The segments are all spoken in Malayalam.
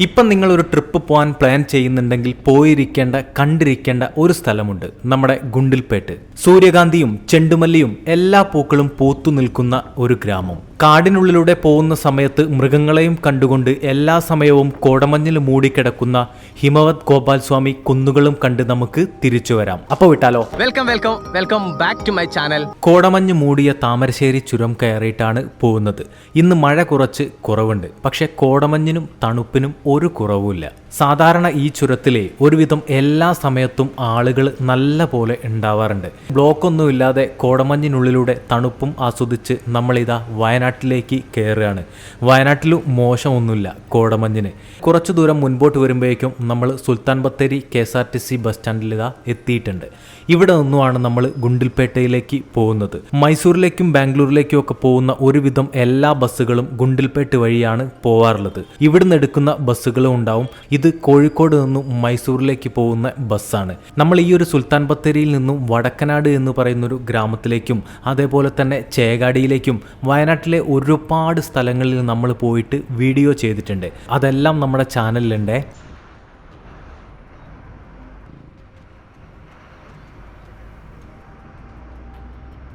ഇപ്പം നിങ്ങൾ ഒരു ട്രിപ്പ് പോകാൻ പ്ലാൻ ചെയ്യുന്നുണ്ടെങ്കിൽ പോയിരിക്കേണ്ട കണ്ടിരിക്കേണ്ട ഒരു സ്ഥലമുണ്ട്. നമ്മുടെ ഗുണ്ടിൽപേട്ട്. സൂര്യകാന്തിയും ചെണ്ടുമല്ലിയും എല്ലാ പൂക്കളും പൂത്തു നിൽക്കുന്ന ഒരു ഗ്രാമം. കാടിനുള്ളിലൂടെ പോകുന്ന സമയത്ത് മൃഗങ്ങളെയും കണ്ടുകൊണ്ട് എല്ലാ സമയവും കോടമഞ്ഞിൽ മൂടിക്കിടക്കുന്ന ഹിമവത് ഗോപാൽ സ്വാമി കുന്നുകളും കണ്ട് നമുക്ക് തിരിച്ചു വരാം. അപ്പോൾ വിട്ടാലോ? Welcome welcome welcome back to my channel. കോടമഞ്ഞ് മൂടിയ താമരശ്ശേരി ചുരം കയറിയിട്ടാണ് പോകുന്നത്. ഇന്ന് മഴ കുറച്ച് കുറവുണ്ട്. പക്ഷെ കോടമഞ്ഞിനും തണുപ്പിനും ഒരു കുറവുമില്ല. സാധാരണ ഈ ചുരത്തിലെ ഒരുവിധം എല്ലാ സമയത്തും ആളുകൾ നല്ല പോലെ ഉണ്ടാവാറുണ്ട്. ബ്ലോക്കൊന്നുമില്ലാതെ കോടമഞ്ഞിനുള്ളിലൂടെ തണുപ്പും ആസ്വദിച്ച് നമ്മളിതാ വയനാട്ടിലേക്ക് കയറുകയാണ്. വയനാട്ടിലും മോശമൊന്നുമില്ല കോടമഞ്ഞിന്. കുറച്ചു ദൂരം മുൻപോട്ട് വരുമ്പോഴേക്കും നമ്മൾ Sultan Bathery K S R T C bus സ്റ്റാൻഡിലിതാ എത്തിയിട്ടുണ്ട്. ഇവിടെ നിന്നുമാണ് നമ്മൾ ഗുണ്ടിൽപേട്ടയിലേക്ക് പോകുന്നത്. മൈസൂരിലേക്കും ബാംഗ്ലൂരിലേക്കും ഒക്കെ പോകുന്ന ഒരുവിധം എല്ലാ ബസ്സുകളും ഗുണ്ടിൽപേട്ട് വഴിയാണ് പോവാറുള്ളത്. ഇവിടുന്ന് എടുക്കുന്ന ബസ്സുകളും ഉണ്ടാവും. ഇത് കോഴിക്കോട് നിന്നും മൈസൂരിലേക്ക് പോകുന്ന ബസ്സാണ്. നമ്മൾ ഈ ഒരു സുൽത്താൻ ബത്തേരിയിൽ നിന്നും വടക്കനാട് എന്ന് പറയുന്ന ഒരു ഗ്രാമത്തിലേക്കും അതേപോലെ തന്നെ ചേകാടിയിലേക്കും വയനാട്ടിലെ ഒരുപാട് സ്ഥലങ്ങളിൽ നമ്മൾ പോയിട്ട് വീഡിയോ ചെയ്തിട്ടുണ്ട്. അതെല്ലാം നമ്മുടെ ചാനലിലുണ്ടേ.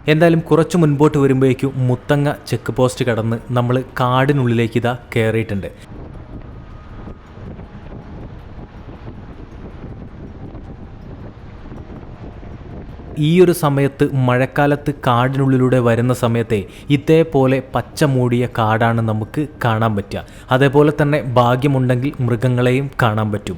എന്തായാലും കുറച്ച് മുൻപോട്ട് വരുമ്പോഴേക്കും മുത്തങ്ങ ചെക്ക് പോസ്റ്റ് കടന്ന് നമ്മൾ കാടിനുള്ളിലേക്ക് ഇതാ കയറിയിട്ടുണ്ട് ഈ ഒരു സമയത്ത് മഴക്കാലത്ത് കാടിനുള്ളിലൂടെ വരുന്ന സമയത്തെ ഇതേപോലെ പച്ച മൂടിയ കാടാണ് നമുക്ക് കാണാൻ പറ്റുക. അതേപോലെ തന്നെ ഭാഗ്യമുണ്ടെങ്കിൽ മൃഗങ്ങളെയും കാണാൻ പറ്റും.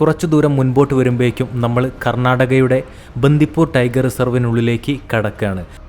കുറച്ചു ദൂരം മുൻപോട്ട് വരുമ്പോഴേക്കും നമ്മൾ കർണാടകയുടെ ബന്ദിപ്പൂർ ടൈഗർ റിസർവിനുള്ളിലേക്ക് കടക്കുകയാണ്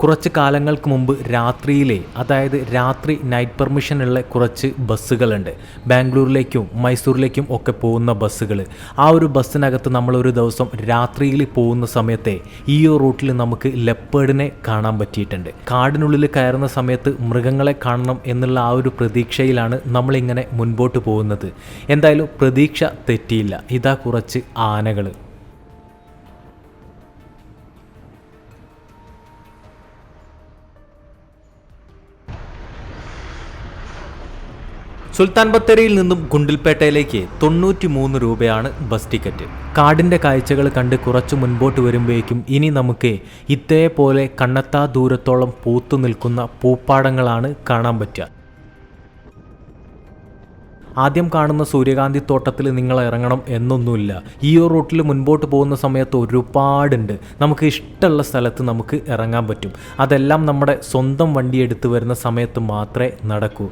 കുറച്ച് കാലങ്ങൾക്ക് മുമ്പ് രാത്രിയിലെ അതായത് രാത്രി നൈറ്റ് പെർമിഷനുള്ള കുറച്ച് ബസ്സുകളുണ്ട്. ബാംഗ്ലൂരിലേക്കും മൈസൂരിലേക്കും ഒക്കെ പോകുന്ന ബസ്സുകൾ ആ ഒരു ബസ്സിനകത്ത് നമ്മൾ ഒരു ദിവസം രാത്രിയിൽ പോകുന്ന സമയത്തെ ഈ റൂട്ടിൽ നമുക്ക് ലെപ്പേഡിനെ കാണാൻ പറ്റിയിട്ടുണ്ട്. കാടിനുള്ളിൽ കയറുന്ന സമയത്ത് മൃഗങ്ങളെ കാണണം എന്നുള്ള ആ ഒരു പ്രതീക്ഷയിലാണ് നമ്മളിങ്ങനെ മുൻപോട്ട് പോകുന്നത്. എന്തായാലും പ്രതീക്ഷ തെറ്റിയില്ല. ഇതാ കുറച്ച് ആനകൾ സുൽത്താൻ ബത്തേരിയിൽ നിന്നും ഗുണ്ടിൽപേട്ടയിലേക്ക് തൊണ്ണൂറ്റി മൂന്ന് രൂപയാണ് ബസ് ടിക്കറ്റ്. കാടിന്റെ കാഴ്ചകൾ കണ്ട് കുറച്ച് മുൻപോട്ട് വരുമ്പോഴേക്കും ഇനി നമുക്ക് ഇതേപോലെ കണ്ണെത്താ ദൂരത്തോളം പൂത്തു നിൽക്കുന്ന പൂപ്പാടങ്ങളാണ് കാണാൻ പറ്റുക. ആദ്യം കാണുന്ന സൂര്യകാന്തി തോട്ടത്തിൽ നിങ്ങൾ ഇറങ്ങണം എന്നൊന്നുമില്ല. ഈ ഒരു റൂട്ടിൽ മുൻപോട്ട് പോകുന്ന സമയത്ത് ഒരുപാടുണ്ട്. നമുക്ക് ഇഷ്ടമുള്ള സ്ഥലത്ത് നമുക്ക് ഇറങ്ങാൻ പറ്റും. അതെല്ലാം നമ്മുടെ സ്വന്തം വണ്ടി എടുത്തു വരുന്ന സമയത്ത് മാത്രമേ നടക്കൂ.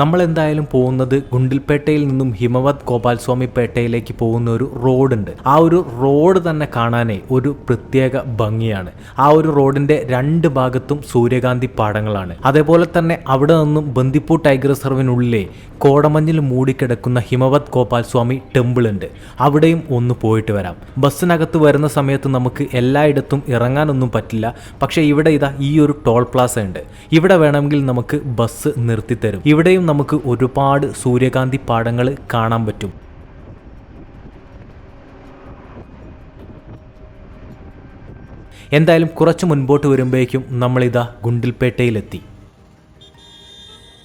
നമ്മൾ എന്തായാലും പോകുന്നത് ഗുണ്ടിൽപേട്ടയിൽ നിന്നും ഹിമവത് ഗോപാൽസ്വാമി പേട്ടയിലേക്ക് പോകുന്ന ഒരു റോഡുണ്ട്. ആ ഒരു റോഡ് തന്നെ കാണാനേ ഒരു പ്രത്യേക ഭംഗിയാണ്. ആ ഒരു റോഡിന്റെ രണ്ട് ഭാഗത്തും സൂര്യകാന്തി പാടങ്ങളാണ്. അതേപോലെ തന്നെ അവിടെ നിന്നും ബന്ദിപ്പൂർ ടൈഗർ റിസർവിനുള്ളിലെ കോടമഞ്ഞിൽ മൂടിക്കിടക്കുന്ന ഹിമവത് ഗോപാൽസ്വാമി ടെമ്പിൾ ഉണ്ട് അവിടെയും ഒന്ന് പോയിട്ട് വരാം. ബസ്സിനകത്ത് വരുന്ന സമയത്ത് നമുക്ക് എല്ലായിടത്തും ഇറങ്ങാനൊന്നും പറ്റില്ല. പക്ഷേ ഇവിടെ ഇതാ ഈ ഒരു ടോൾ പ്ലാസ ഉണ്ട് ഇവിടെ വേണമെങ്കിൽ നമുക്ക് ബസ് നിർത്തിത്തരും. ഇവിടെയും നമുക്ക് ഒരുപാട് സൂര്യകാന്തി പാടങ്ങൾ കാണാൻ പറ്റും. എന്തായാലും കുറച്ച് മുൻപോട്ട് വരുമ്പോഴേക്കും നമ്മളിതാ ഗുണ്ടിൽപേട്ടയിലെത്തി.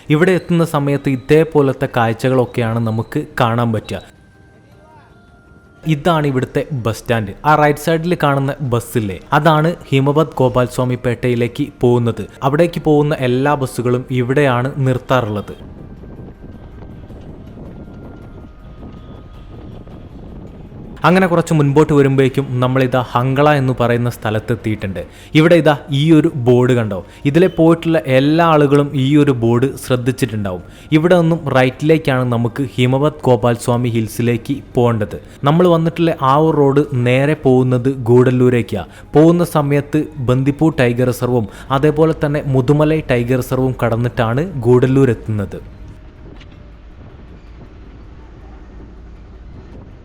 ഇവിടെ എത്തുന്ന സമയത്ത് ഇതേപോലത്തെ കാഴ്ചകളൊക്കെയാണ് നമുക്ക് കാണാൻ പറ്റുക. ഇതാണ് ഇവിടുത്തെ ബസ് സ്റ്റാൻഡ്. ആ റൈറ്റ് സൈഡിൽ കാണുന്ന ബസ്സില്ലേ? അതാണ് ഹിമവത് ഗോപാൽസ്വാമി പേട്ടയിലേക്ക് പോകുന്നത്. അവിടേക്ക് പോകുന്ന എല്ലാ ബസ്സുകളും ഇവിടെയാണ് നിർത്താറുള്ളത്. അങ്ങനെ കുറച്ച് മുൻപോട്ട് വരുമ്പോഴേക്കും നമ്മളിതാ ഹങ്കള എന്ന് പറയുന്ന സ്ഥലത്തെത്തിയിട്ടുണ്ട്. ഇവിടെ ഇതാ ഈ ഒരു ബോർഡ് കണ്ടോ? ഇതിലെ പോയിട്ടുള്ള എല്ലാ ആളുകളും ഈ ഒരു ബോർഡ് ശ്രദ്ധിച്ചിട്ടുണ്ടാവും. ഇവിടെ നിന്നും റൈറ്റിലേക്കാണ് നമുക്ക് ഹിമവത് ഗോപാൽ സ്വാമി ഹിൽസിലേക്ക് പോകേണ്ടത്. നമ്മൾ വന്നിട്ടുള്ള ആ ഒരു റോഡ് നേരെ പോകുന്നത് ഗൂഡല്ലൂരേക്കാണ് പോകുന്ന സമയത്ത് ബന്ദിപ്പൂർ ടൈഗർ റിസർവും അതേപോലെ തന്നെ മുതുമലൈ ടൈഗർ റിസർവും കടന്നിട്ടാണ് ഗൂഡല്ലൂർ എത്തുന്നത്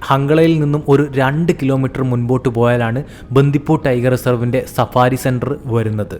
ഹങ്കളയിൽ നിന്നും ഒരു രണ്ട് കിലോമീറ്റർ മുൻപോട്ട് പോയാലാണ് ബന്ദിപ്പൂർ ടൈഗർ റിസർവിന്റെ സഫാരി സെന്റർ വരുന്നത്.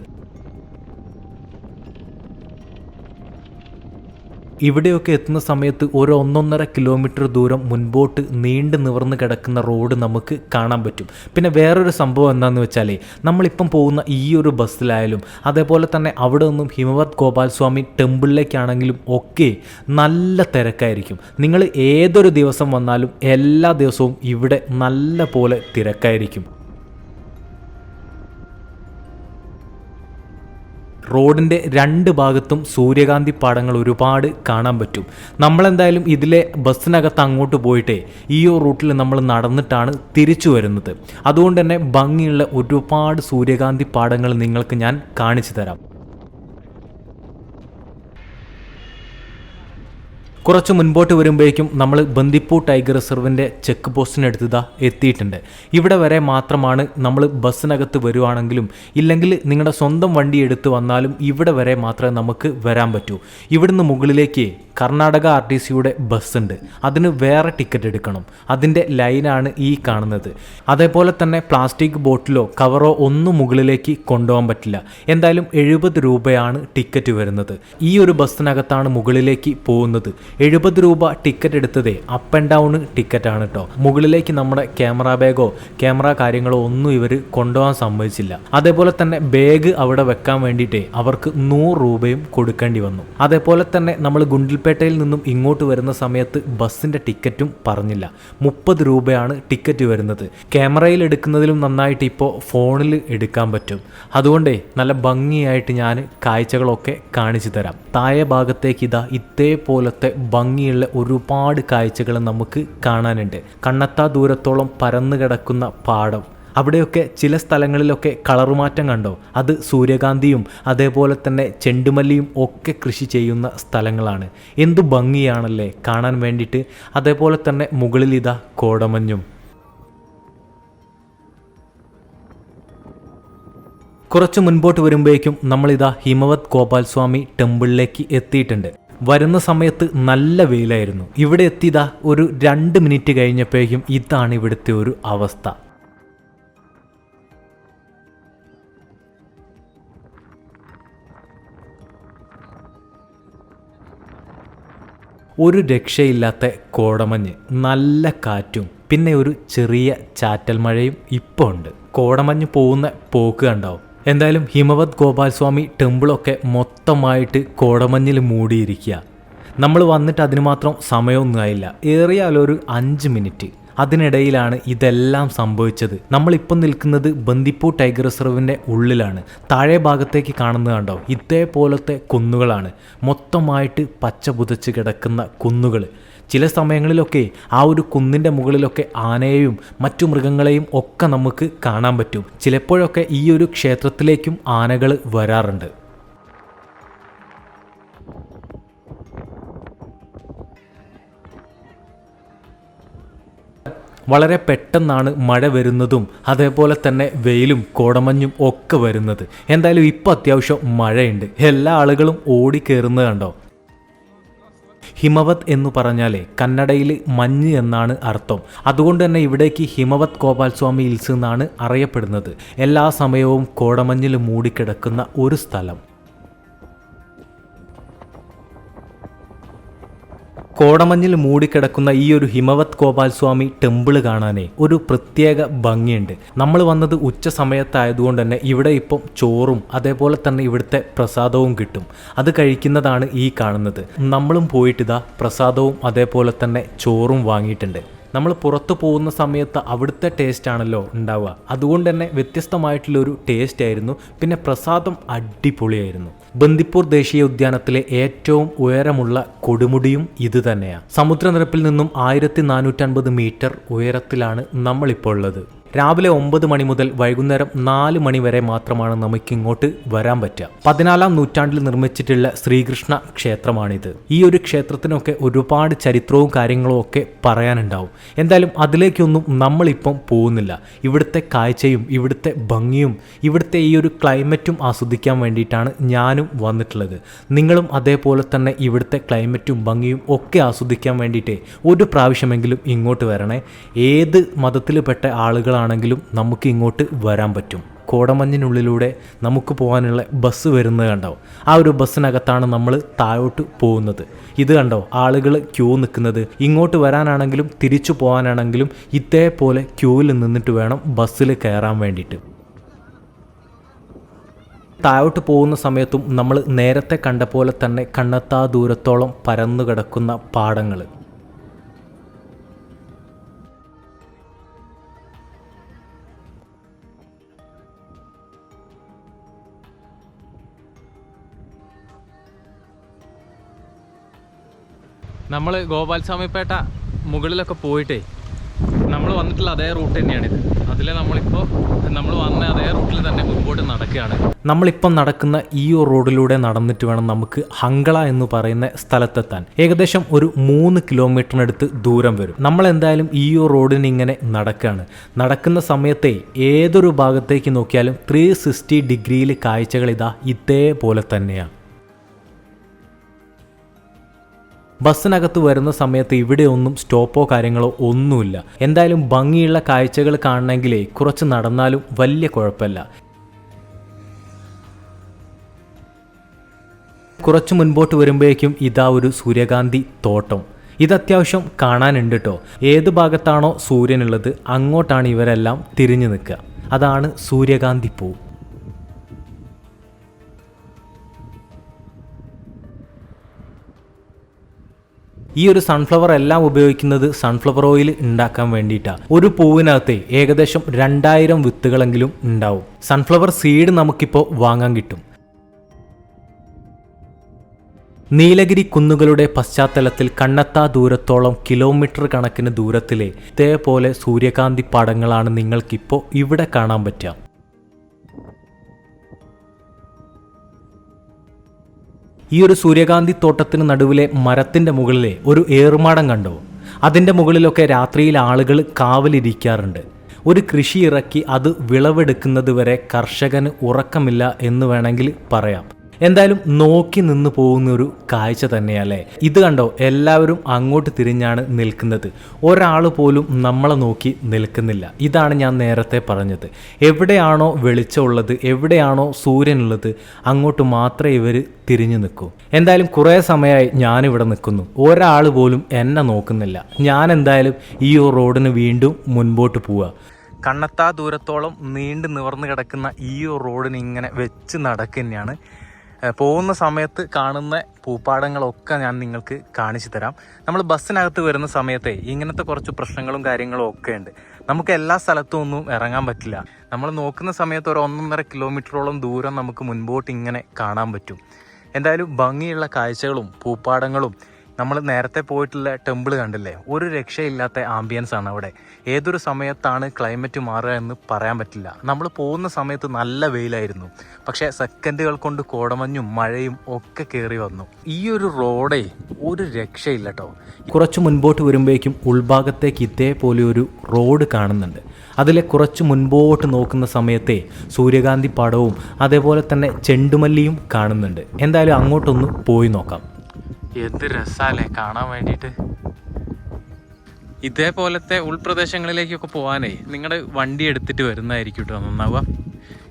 ഇവിടെയൊക്കെ എത്തുന്ന സമയത്ത് ഒരു ഒന്നൊന്നര കിലോമീറ്റർ ദൂരം മുൻപോട്ട് നീണ്ടു നിവർന്ന് കിടക്കുന്ന റോഡ് നമുക്ക് കാണാൻ പറ്റും. പിന്നെ വേറൊരു സംഭവം എന്താണെന്ന് വെച്ചാൽ നമ്മളിപ്പം പോകുന്ന ഈ ഒരു ബസ്സിലായാലും അതേപോലെ തന്നെ അവിടെ നിന്നും ഹിമവത് ഗോപാൽ സ്വാമി ടെമ്പിളിലേക്കാണെങ്കിലും ഒക്കെ നല്ല തിരക്കായിരിക്കും. നിങ്ങൾ ഏതൊരു ദിവസം വന്നാലും എല്ലാ ദിവസവും ഇവിടെ നല്ല പോലെ തിരക്കായിരിക്കും. റോഡിന്റെ രണ്ട് ഭാഗത്തും സൂര്യകാന്തി പാടങ്ങൾ ഒരുപാട് കാണാൻ പറ്റും. നമ്മളെന്തായാലും ഇതിലെ ബസ്സിനകത്ത് അങ്ങോട്ട് പോയിട്ടേ ഈ റൂട്ടിൽ നമ്മൾ നടന്നിട്ടാണ് തിരിച്ചു വരുന്നത്. അതുകൊണ്ട് തന്നെ ഭംഗിയുള്ള ഒരുപാട് സൂര്യകാന്തി പാടങ്ങൾ നിങ്ങൾക്ക് ഞാൻ കാണിച്ചു തരാം. കുറച്ച് മുൻപോട്ട് വരുമ്പോഴേക്കും നമ്മൾ ബന്ദിപ്പൂർ ടൈഗർ റിസർവിന്റെ ചെക്ക് പോസ്റ്റിനടുത്ത് എത്തിയിട്ടുണ്ട്. ഇവിടെ വരെ മാത്രമാണ് നമ്മൾ ബസ്സിനകത്ത് വരുവാണെങ്കിലും ഇല്ലെങ്കിൽ നിങ്ങളുടെ സ്വന്തം വണ്ടി എടുത്ത് വന്നാലും ഇവിടെ വരെ മാത്രമേ നമുക്ക് വരാൻ പറ്റൂ. ഇവിടുന്ന് മുകളിലേക്ക് കർണാടക ആർ ടി സിയുടെ ബസ്സുണ്ട്. അതിന് വേറെ ടിക്കറ്റ് എടുക്കണം. അതിന്റെ ലൈനാണ് ഈ കാണുന്നത്. അതേപോലെ തന്നെ പ്ലാസ്റ്റിക് ബോട്ടിലോ കവറോ ഒന്നും മുകളിലേക്ക് കൊണ്ടുപോകാൻ പറ്റില്ല. എന്തായാലും എഴുപത് രൂപയാണ് ടിക്കറ്റ് വരുന്നത്. ഈ ഒരു ബസ്സിനകത്താണ് മുകളിലേക്ക് പോകുന്നത്. എഴുപത് രൂപ ടിക്കറ്റ് എടുത്തതേ അപ്പ് ആൻഡ് ഡൗൺ ടിക്കറ്റ് ആണ് കേട്ടോ മുകളിലേക്ക് നമ്മുടെ ക്യാമറ ബാഗോ ക്യാമറ കാര്യങ്ങളോ ഒന്നും ഇവർ കൊണ്ടുപോകാൻ സമ്മതിച്ചില്ല. അതേപോലെ തന്നെ ബാഗ് അവിടെ വെക്കാൻ വേണ്ടിയിട്ടേ അവർക്ക് നൂറ് രൂപയും കൊടുക്കേണ്ടി വന്നു. അതേപോലെ തന്നെ നമ്മൾ ഗുണ്ടിൽപേട്ടയിൽ നിന്നും ഇങ്ങോട്ട് വരുന്ന സമയത്ത് ബസ്സിന്റെ ടിക്കറ്റും പറഞ്ഞില്ല. മുപ്പത് രൂപയാണ് ടിക്കറ്റ് വരുന്നത്. ക്യാമറയിൽ എടുക്കുന്നതിലും നന്നായിട്ട് ഇപ്പോൾ ഫോണിൽ എടുക്കാൻ പറ്റും. അതുകൊണ്ടേ നല്ല ഭംഗിയായിട്ട് ഞാൻ കാഴ്ചകളൊക്കെ കാണിച്ചു തരാം. താഴെ ഭാഗത്തേക്ക് ഇതാ ഇതേപോലത്തെ ഭംഗിയുള്ള ഒരുപാട് കാഴ്ചകൾ നമുക്ക് കാണാനുണ്ട്. കണ്ണത്താ ദൂരത്തോളം പരന്നു കിടക്കുന്ന പാടം. അവിടെയൊക്കെ ചില സ്ഥലങ്ങളിലൊക്കെ കളറുമാറ്റം മാറ്റം കണ്ടോ? അത് സൂര്യകാന്തിയും അതേപോലെ തന്നെ ചെണ്ടുമല്ലിയും ഒക്കെ കൃഷി ചെയ്യുന്ന സ്ഥലങ്ങളാണ്. എന്തു ഭംഗിയാണല്ലേ കാണാൻ വേണ്ടിയിട്ട്? അതേപോലെ തന്നെ മുകളിൽ ഇതാ കോടമഞ്ഞും. കുറച്ച് മുൻപോട്ട് വരുമ്പോഴേക്കും നമ്മളിതാ ഹിമവത് ഗോപാൽസ്വാമി ടെമ്പിളിലേക്ക് എത്തിയിട്ടുണ്ട്. വരുന്ന സമയത്ത് നല്ല വെയിലായിരുന്നു. ഇവിടെ എത്തിയതാ ഒരു രണ്ട് മിനിറ്റ് കഴിഞ്ഞപ്പോഴേക്കും ഇതാണ് ഇവിടുത്തെ ഒരു അവസ്ഥ. ഒരു രക്ഷയില്ലാത്ത കോടമഞ്ഞ് നല്ല കാറ്റും പിന്നെ ഒരു ചെറിയ ചാറ്റൽ മഴയും ഇപ്പോൾ ഉണ്ട്. കോടമഞ്ഞ് പോകുന്ന പോക്ക് കണ്ടാവും. എന്തായാലും ഹിമവത് ഗോപാൽ സ്വാമി ടെമ്പിളൊക്കെ മൊത്തമായിട്ട് കോടമഞ്ഞിൽ മൂടിയിരിക്കുക. നമ്മൾ വന്നിട്ട് അതിന് മാത്രം സമയമൊന്നും ആയില്ല. ഏറിയാലൊരു അഞ്ച് മിനിറ്റ്. അതിനിടയിലാണ് ഇതെല്ലാം സംഭവിച്ചത്. നമ്മളിപ്പം നിൽക്കുന്നത് ബന്ദിപ്പൂർ ടൈഗർ റിസർവിന്റെ ഉള്ളിലാണ്. താഴെ ഭാഗത്തേക്ക് കാണുന്നത് കണ്ടോ? ഇതേപോലത്തെ കുന്നുകളാണ്. മൊത്തമായിട്ട് പച്ച പുതച്ച് കിടക്കുന്ന കുന്നുകൾ. ചില സമയങ്ങളിലൊക്കെ ആ ഒരു കുന്നിന്റെ മുകളിലൊക്കെ ആനയെയും മറ്റു മൃഗങ്ങളെയും ഒക്കെ നമുക്ക് കാണാൻ പറ്റും. ചിലപ്പോഴൊക്കെ ഈ ഒരു ക്ഷേത്രത്തിലേക്കും ആനകൾ വരാറുണ്ട്. വളരെ പെട്ടെന്നാണ് മഴ വരുന്നതും അതേപോലെ തന്നെ വെയിലും കോടമഞ്ഞും ഒക്കെ വരുന്നത്. എന്തായാലും ഇപ്പോൾ അത്യാവശ്യം മഴയുണ്ട്. എല്ലാ ആളുകളും ഓടിക്കേറുന്നത് കണ്ടോ? ഹിമവത് എന്ന് പറഞ്ഞാലേ കന്നഡയിൽ മഞ്ഞ് എന്നാണ് അർത്ഥം. അതുകൊണ്ട് തന്നെ ഇവിടേക്ക് ഹിമവത് ഗോപാൽ സ്വാമി ഹിൽസ് എന്നാണ് അറിയപ്പെടുന്നത്. എല്ലാ സമയവും കോടമഞ്ഞിൽ മൂടിക്കിടക്കുന്ന ഒരു സ്ഥലം. കോടമഞ്ഞിൽ മൂടിക്കിടക്കുന്ന ഈ ഒരു ഹിമവത് ഗോപാൽ സ്വാമി ടെമ്പിൾ കാണാനേ ഒരു പ്രത്യേക ഭംഗിയുണ്ട്. നമ്മൾ വന്നത് ഉച്ച സമയത്തായതുകൊണ്ട് തന്നെ ഇവിടെ ഇപ്പം ചോറും അതേപോലെ തന്നെ ഇവിടുത്തെ പ്രസാദവും കിട്ടും. അത് കഴിക്കുന്നതാണ് ഈ കാണുന്നത്. നമ്മളും പോയിട്ടിതാ പ്രസാദവും അതേപോലെ തന്നെ ചോറും വാങ്ങിയിട്ടുണ്ട്. നമ്മൾ പുറത്തു പോകുന്ന സമയത്ത് അവിടുത്തെ ടേസ്റ്റ് ആണല്ലോ ഉണ്ടാവുക. അതുകൊണ്ട് തന്നെ വ്യത്യസ്തമായിട്ടുള്ളൊരു ടേസ്റ്റ് ആയിരുന്നു. പിന്നെ പ്രസാദം അടിപൊളിയായിരുന്നു. ബന്ദിപ്പൂർ ദേശീയ ഉദ്യാനത്തിലെ ഏറ്റവും ഉയരമുള്ള കൊടുമുടിയും ഇത് തന്നെയാണ് സമുദ്രനിരപ്പിൽ നിന്നും ആയിരത്തി നാനൂറ്റൻപത് മീറ്റർ ഉയരത്തിലാണ് നമ്മളിപ്പോൾ ഉള്ളത്. രാവിലെ ഒമ്പത് മണി മുതൽ വൈകുന്നേരം നാല് മണി വരെ മാത്രമാണ് നമുക്ക് ഇങ്ങോട്ട് വരാൻ പറ്റുക. പതിനാലാം നൂറ്റാണ്ടിൽ നിർമ്മിച്ചിട്ടുള്ള ശ്രീകൃഷ്ണ ക്ഷേത്രമാണിത്. ഈ ഒരു ക്ഷേത്രത്തിനൊക്കെ ഒരുപാട് ചരിത്രവും കാര്യങ്ങളും ഒക്കെ പറയാനുണ്ടാവും. എന്തായാലും അതിലേക്കൊന്നും നമ്മളിപ്പം പോകുന്നില്ല. ഇവിടുത്തെ കാഴ്ചയും ഇവിടുത്തെ ഭംഗിയും ഇവിടുത്തെ ഈ ഒരു ക്ലൈമറ്റും ആസ്വദിക്കാൻ വേണ്ടിയിട്ടാണ് ഞാനും വന്നിട്ടുള്ളത്. നിങ്ങളും അതേപോലെ തന്നെ ഇവിടുത്തെ ക്ലൈമറ്റും ഭംഗിയും ഒക്കെ ആസ്വദിക്കാൻ വേണ്ടിയിട്ട് ഒരു പ്രാവശ്യമെങ്കിലും ഇങ്ങോട്ട് വരണേ. ഏത് മതത്തിൽപ്പെട്ട ആളുകളാണെങ്കിലും നമുക്ക് ഇങ്ങോട്ട് വരാൻ പറ്റും. കോടമഞ്ഞിനുള്ളിലൂടെ നമുക്ക് പോകാനുള്ള ബസ് വരുന്നത് കണ്ടോ? ആ ഒരു ബസ്സിനകത്താണ് നമ്മൾ താഴോട്ട് പോകുന്നത്. ഇത് കണ്ടോ? ആളുകൾ ക്യൂ നിൽക്കുന്നത്. ഇങ്ങോട്ട് വരാനാണെങ്കിലും തിരിച്ചു പോകാനാണെങ്കിലും ഇതേപോലെ ക്യൂവിൽ നിന്നിട്ട് വേണം ബസ്സിൽ കയറാൻ വേണ്ടിയിട്ട്. താഴോട്ട് പോകുന്ന സമയത്തും നമ്മൾ നേരത്തെ കണ്ട പോലെ തന്നെ കണ്ണെത്താ ദൂരത്തോളം പരന്നു കിടക്കുന്ന പാടങ്ങൾ. നമ്മൾ ഗോപാൽസ്വാമിപ്പേട്ട മുകളിലൊക്കെ പോയിട്ടേ നമ്മൾ വന്നിട്ടുള്ള അതേ റൂട്ട് തന്നെയാണിത്. അതിൽ നമ്മളിപ്പോൾ നമ്മൾ വന്ന അതേ റൂട്ടിൽ തന്നെ മുമ്പോട്ട് നടക്കുകയാണ്. നമ്മളിപ്പം നടക്കുന്ന ഈ റോഡിലൂടെ നടന്നിട്ട് വേണം നമുക്ക് ഹങ്കള എന്ന് പറയുന്ന സ്ഥലത്തെത്താൻ. ഏകദേശം ഒരു മൂന്ന് കിലോമീറ്ററിനടുത്ത് ദൂരം വരും. നമ്മൾ എന്തായാലും ഈ റോഡിന് ഇങ്ങനെ നടക്കുകയാണ് നടക്കുന്ന സമയത്തെ ഏതൊരു ഭാഗത്തേക്ക് നോക്കിയാലും ത്രീ സിക്സ്റ്റി ഡിഗ്രിയിൽ കാഴ്ചകൾ ഇതാ ഇതേപോലെ തന്നെയാണ്. ബസ്സിനകത്ത് വരുന്ന സമയത്ത് ഇവിടെ ഒന്നും സ്റ്റോപ്പോ കാര്യങ്ങളോ ഒന്നുമില്ല. എന്തായാലും ഭംഗിയുള്ള കാഴ്ചകൾ കാണണമെങ്കിലേ കുറച്ച് നടന്നാലും വലിയ കുഴപ്പമില്ല. കുറച്ച് മുൻപോട്ട് വരുമ്പോഴേക്കും ഇതാ ഒരു സൂര്യകാന്തി തോട്ടം. ഇത് അത്യാവശ്യം കാണാനുണ്ട് കേട്ടോ ഏത് ഭാഗത്താണോ സൂര്യനുള്ളത് അങ്ങോട്ടാണ് ഇവരെല്ലാം തിരിഞ്ഞു നിൽക്കുക. അതാണ് സൂര്യകാന്തി പൂ. ഈ ഒരു സൺഫ്ലവർ എല്ലാം ഉപയോഗിക്കുന്നത് സൺഫ്ലവർ ഓയിൽ ഉണ്ടാക്കാൻ വേണ്ടിയിട്ടാണ് ഒരു പൂവിനകത്ത് ഏകദേശം രണ്ടായിരം വിത്തുകളെങ്കിലും ഉണ്ടാവും. സൺഫ്ലവർ സീഡ് നമുക്കിപ്പോൾ വാങ്ങാൻ കിട്ടും. നീലഗിരി കുന്നുകളുടെ പശ്ചാത്തലത്തിൽ കണ്ണെത്താ ദൂരത്തോളം കിലോമീറ്റർ കണക്കിന് ദൂരത്തിലെ ഇതേപോലെ സൂര്യകാന്തി പടങ്ങളാണ് നിങ്ങൾക്കിപ്പോൾ ഇവിടെ കാണാൻ പറ്റുക. ഈ ഒരു സൂര്യകാന്തി തോട്ടത്തിന് നടുവിലെ മരത്തിന്റെ മുകളിലെ ഒരു ഏറുമാടം കണ്ടോ. അതിന്റെ മുകളിലൊക്കെ രാത്രിയിൽ ആളുകൾ കാവലിരിക്കാറുണ്ട്. ഒരു കൃഷി ഇറക്കി അത് വിളവെടുക്കുന്നത് വരെ കർഷകന് ഉറക്കമില്ല എന്ന് വേണമെങ്കിൽ പറയാം. എന്തായാലും നോക്കി നിന്ന് പോകുന്ന ഒരു കാഴ്ച തന്നെയല്ലേ ഇത് കണ്ടോ? എല്ലാവരും അങ്ങോട്ട് തിരിഞ്ഞാണ് നിൽക്കുന്നത്. ഒരാൾ പോലും നമ്മളെ നോക്കി നിൽക്കുന്നില്ല. ഇതാണ് ഞാൻ നേരത്തെ പറഞ്ഞത്. എവിടെയാണോ വെളിച്ചമുള്ളത് എവിടെയാണോ സൂര്യനുള്ളത് അങ്ങോട്ട് മാത്രമേ ഇവർ തിരിഞ്ഞു നിൽക്കൂ. എന്തായാലും കുറേ സമയമായി ഞാനിവിടെ നിൽക്കുന്നു. ഒരാൾ പോലും എന്നെ നോക്കുന്നില്ല. ഞാൻ എന്തായാലും ഈ റോഡിന് വീണ്ടും മുൻപോട്ട് പോവുക കണ്ണത്താ ദൂരത്തോളം നീണ്ടു നിവർന്നു കിടക്കുന്ന ഈ റോഡിന് ഇങ്ങനെ വെച്ച് നടക്കുന്നതാണ് പോകുന്ന സമയത്ത് കാണുന്ന പൂപ്പാടങ്ങളൊക്കെ ഞാൻ നിങ്ങൾക്ക് കാണിച്ചു തരാം. നമ്മൾ ബസ്സിനകത്ത് വരുന്ന സമയത്തെ ഇങ്ങനത്തെ കുറച്ച് പ്രശ്നങ്ങളും കാര്യങ്ങളും ഒക്കെ ഉണ്ട്. നമുക്ക് എല്ലാ സ്ഥലത്തും ഒന്നും ഇറങ്ങാൻ പറ്റില്ല. നമ്മൾ നോക്കുന്ന സമയത്ത് ഒരു ഒന്നൊന്നര കിലോമീറ്ററോളം ദൂരം നമുക്ക് മുൻപോട്ട് ഇങ്ങനെ കാണാൻ പറ്റും. എന്തായാലും ഭംഗിയുള്ള കാഴ്ചകളും പൂപ്പാടങ്ങളും നമ്മൾ നേരത്തെ പോയിട്ടുള്ള ടെമ്പിൾ കണ്ടില്ലേ? ഒരു രക്ഷയില്ലാത്ത ആംബിയൻസ് ആണ് അവിടെ. ഏതൊരു സമയത്താണ് ക്ലൈമറ്റ് മാറുക എന്ന് പറയാൻ പറ്റില്ല. നമ്മൾ പോകുന്ന സമയത്ത് നല്ല വെയിലായിരുന്നു. പക്ഷേ സെക്കൻഡുകൾ കൊണ്ട് കോടമഞ്ഞും മഴയും ഒക്കെ കയറി വന്നു. ഈ ഒരു റോഡേ ഒരു രക്ഷയില്ല കേട്ടോ കുറച്ച് മുൻപോട്ട് വരുമ്പോഴേക്കും ഉൾഭാഗത്തേക്ക് ഇതേപോലെ ഒരു റോഡ് കാണുന്നുണ്ട്. അതിലെ കുറച്ച് മുൻപോട്ട് നോക്കുന്ന സമയത്തെ സൂര്യകാന്തി പടവും അതേപോലെ തന്നെ ചെണ്ടുമല്ലിയും കാണുന്നുണ്ട്. എന്തായാലും അങ്ങോട്ടൊന്ന് പോയി നോക്കാം. എന്ത് രസാലേ കാണാൻ വേണ്ടിയിട്ട്. ഇതേപോലത്തെ ഉൾപ്രദേശങ്ങളിലേക്കൊക്കെ പോകാനേ നിങ്ങളുടെ വണ്ടി എടുത്തിട്ട് വരുന്നതായിരിക്കും കേട്ടോ നന്നാവുക.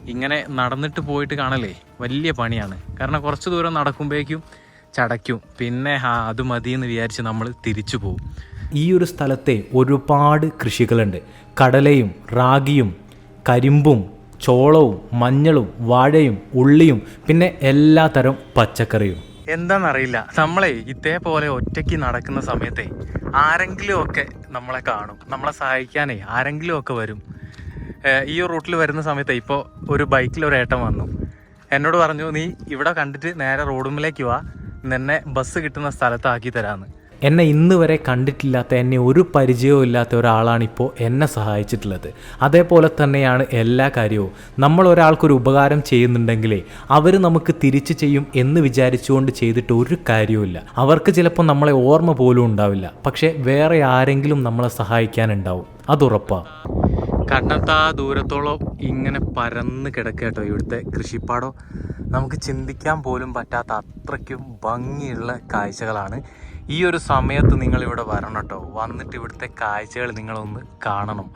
ഇങ്ങനെ നടന്നിട്ട് പോയിട്ട് കാണലേ വലിയ പണിയാണ്. കാരണം കുറച്ച് ദൂരം നടക്കുമ്പോഴേക്കും ചടയ്ക്കും. പിന്നെ ആ അത് മതി എന്ന് വിചാരിച്ച് നമ്മൾ തിരിച്ചു പോകും ഈ ഒരു സ്ഥലത്തെ ഒരുപാട് കൃഷികളുണ്ട്. കടലയും റാഗിയും കരിമ്പും ചോളവും മഞ്ഞളും വാഴയും ഉള്ളിയും പിന്നെ എല്ലാ തരം പച്ചക്കറിയും. എന്താണെന്നറിയില്ല നമ്മളെ ഇതേപോലെ ഒറ്റയ്ക്ക് നടക്കുന്ന സമയത്തെ ആരെങ്കിലും ഒക്കെ നമ്മളെ കാണും. നമ്മളെ സഹായിക്കാനേ ആരെങ്കിലും ഒക്കെ വരും ഈ റൂട്ടിൽ വരുന്ന സമയത്തെ ഇപ്പോൾ ഒരു ബൈക്കിൽ ഒരു ഏട്ടം വന്നു. എന്നോട് പറഞ്ഞു നീ ഇവിടെ കണ്ടിട്ട് നേരെ റോഡുമിലേക്ക് വാ. നിന്നെ ബസ് കിട്ടുന്ന സ്ഥലത്താക്കി തരാമെന്ന് എന്നെ ഇന്ന് വരെ കണ്ടിട്ടില്ലാത്ത എന്നെ ഒരു പരിചയവും ഇല്ലാത്ത ഒരാളാണിപ്പോൾ എന്നെ സഹായിച്ചിട്ടുള്ളത്. അതേപോലെ തന്നെയാണ് എല്ലാ കാര്യവും. നമ്മൾ ഒരാൾക്കൊരു ഉപകാരം ചെയ്യുന്നുണ്ടെങ്കിലേ അവർ നമുക്ക് തിരിച്ചു ചെയ്യും എന്ന് വിചാരിച്ചുകൊണ്ട് ചെയ്തിട്ട് ഒരു കാര്യവുമില്ല. അവർക്ക് ചിലപ്പോൾ നമ്മളെ ഓർമ്മ പോലും ഉണ്ടാവില്ല. പക്ഷേ വേറെ ആരെങ്കിലും നമ്മളെ സഹായിക്കാനുണ്ടാവും. അതുറപ്പാണ് കണ്ണത്താ ദൂരത്തോളം ഇങ്ങനെ പരന്ന് കിടക്കട്ടോ ഇവിടുത്തെ കൃഷിപ്പാടം. നമുക്ക് ചിന്തിക്കാൻ പോലും പറ്റാത്ത അത്രയ്ക്കും ഭംഗിയുള്ള കാഴ്ചകളാണ്. ഈ ഒരു സമയത്ത് നിങ്ങൾ ഇവിടെ വരണം കേട്ടോ. വന്നിട്ട് ഇവിടുത്തെ കാഴ്ചകൾ നിങ്ങളൊന്ന് കാണണം.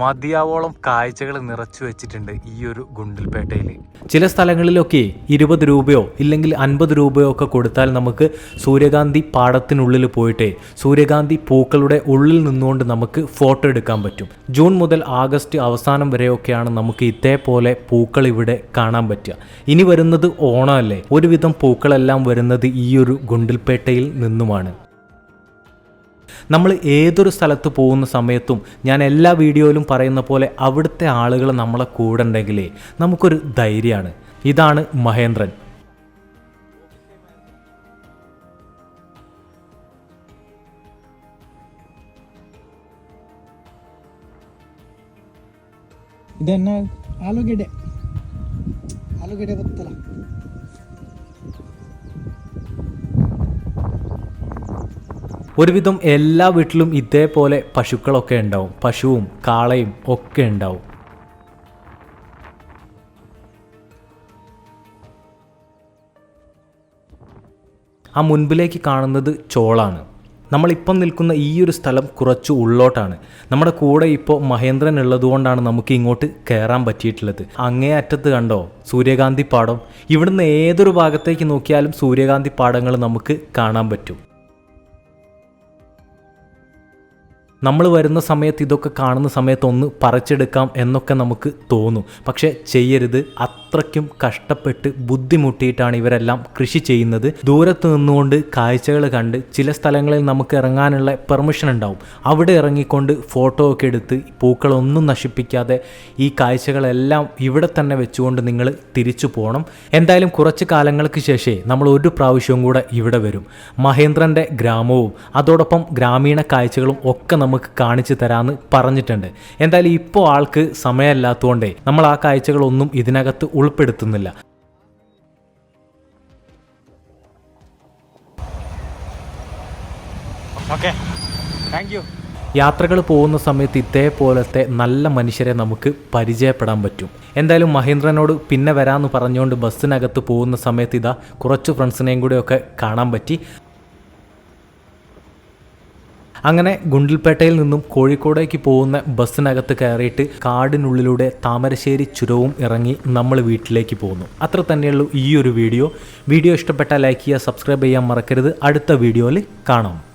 മതിയാവോളം കാഴ്ചകൾ നിറച്ചു വെച്ചിട്ടുണ്ട് ഈ ഒരു ഗുണ്ടൽപേട്ടയിൽ ചില സ്ഥലങ്ങളിലൊക്കെ ഇരുപത് രൂപയോ ഇല്ലെങ്കിൽ അൻപത് രൂപയോ ഒക്കെ കൊടുത്താൽ നമുക്ക് സൂര്യകാന്തി പാടത്തിനുള്ളിൽ പോയിട്ട് സൂര്യകാന്തി പൂക്കളുടെ ഉള്ളിൽ നിന്നുകൊണ്ട് നമുക്ക് ഫോട്ടോ എടുക്കാൻ പറ്റും. ജൂൺ മുതൽ ആഗസ്റ്റ് അവസാനം വരെയൊക്കെയാണ് നമുക്ക് ഇതേപോലെ പൂക്കൾ ഇവിടെ കാണാൻ പറ്റുക. ഇനി വരുന്നത് ഓണമല്ലേ? ഒരുവിധം പൂക്കളെല്ലാം വരുന്നത് ഈ ഒരു ഗുണ്ടൽപേട്ടയിൽ നിന്നുമാണ്. നമ്മൾ ഏതൊരു സ്ഥലത്ത് പോകുന്ന സമയത്തും ഞാൻ എല്ലാ വീഡിയോയിലും പറയുന്ന പോലെ അവിടുത്തെ ആളുകൾ നമ്മളെ കൂടെ ഉണ്ടെങ്കിലേ നമുക്കൊരു ധൈര്യമാണ് ഇതാണ് മഹേന്ദ്രൻ ಇದನ್ನ ಆಲೂಗೆಡ್ಡೆ ಆಲೂಗೆಡ್ಡೆ ಬತ್ತಲ್ಲ ഒരുവിധം എല്ലാ വീട്ടിലും ഇതേപോലെ പശുക്കളൊക്കെ ഉണ്ടാവും. പശുവും കാളയും ഒക്കെ ഉണ്ടാവും. ആ മുൻപിലേക്ക് കാണുന്നത് ചോളാണ്. നമ്മളിപ്പം നിൽക്കുന്ന ഈ ഒരു സ്ഥലം കുറച്ച് ഉള്ളോട്ടാണ്. നമ്മുടെ കൂടെ ഇപ്പോൾ മഹേന്ദ്രൻ ഉള്ളതുകൊണ്ടാണ് നമുക്ക് ഇങ്ങോട്ട് കയറാൻ പറ്റിയിട്ടുള്ളത്. അങ്ങേ അറ്റത്ത് കണ്ടോ? സൂര്യകാന്തി പാടം. ഇവിടുന്ന് ഏതൊരു ഭാഗത്തേക്ക് നോക്കിയാലും സൂര്യകാന്തി പാടങ്ങൾ നമുക്ക് കാണാൻ പറ്റും. നമ്മൾ വരുന്ന സമയത്ത് ഇതൊക്കെ കാണുന്ന സമയത്ത് ഒന്ന് പറിച്ചെടുക്കാം എന്നൊക്കെ നമുക്ക് തോന്നും. പക്ഷേ ചെയ്യരുത്. അത്രയ്ക്കും കഷ്ടപ്പെട്ട് ബുദ്ധിമുട്ടിയിട്ടാണ് ഇവരെല്ലാം കൃഷി ചെയ്യുന്നത്. ദൂരത്ത് നിന്നുകൊണ്ട് കാഴ്ചകൾ കണ്ട് ചില സ്ഥലങ്ങളിൽ നമുക്ക് ഇറങ്ങാനുള്ള പെർമിഷൻ ഉണ്ടാവും. അവിടെ ഇറങ്ങിക്കൊണ്ട് ഫോട്ടോ ഒക്കെ എടുത്ത് പൂക്കളൊന്നും നശിപ്പിക്കാതെ ഈ കാഴ്ചകളെല്ലാം ഇവിടെ തന്നെ വെച്ചുകൊണ്ട് നിങ്ങൾ തിരിച്ചു പോകണം എന്തായാലും കുറച്ച് കാലങ്ങൾക്ക് ശേഷമേ നമ്മൾ ഒരു പ്രാവശ്യവും കൂടെ ഇവിടെ വരും. മഹേന്ദ്രന്റെ ഗ്രാമവും അതോടൊപ്പം ഗ്രാമീണ കാഴ്ചകളും ഒക്കെ നമുക്ക് കാണിച്ചു തരാമെന്ന് പറഞ്ഞിട്ടുണ്ട്. എന്തായാലും ഇപ്പോൾ ആൾക്ക് സമയമല്ലാത്തതുകൊണ്ടേ നമ്മൾ ആ കാഴ്ചകളൊന്നും ഇതിനകത്ത് ഉൾപ്പെടുത്തുന്നില്ല. യാത്രകൾ പോകുന്ന സമയത്ത് ഇതേപോലത്തെ നല്ല മനുഷ്യരെ നമുക്ക് പരിചയപ്പെടാൻ പറ്റും. എന്തായാലും മഹേന്ദ്രനോട് പിന്നെ വരാമെന്ന് പറഞ്ഞുകൊണ്ട് ബസ്സിനകത്ത് പോകുന്ന സമയത്ത് ഇതാ കുറച്ച് ഫ്രണ്ട്സിനെയും കൂടെയൊക്കെ കാണാൻ പറ്റി. അങ്ങനെ ഗുണ്ടിൽപേട്ടയിൽ നിന്നും കോഴിക്കോടേക്ക് പോകുന്ന ബസ്സിനകത്ത് കയറിയിട്ട് കാടിനുള്ളിലൂടെ താമരശ്ശേരി ചുരവും ഇറങ്ങി നമ്മൾ വീട്ടിലേക്ക് പോകുന്നു. അത്ര തന്നെയുള്ളൂ ഈ ഒരു വീഡിയോ. വീഡിയോ ഇഷ്ടപ്പെട്ടാൽ ലൈക്ക് ചെയ്യുക സബ്സ്ക്രൈബ് ചെയ്യാൻ മറക്കരുത്. അടുത്ത വീഡിയോയിൽ കാണാം.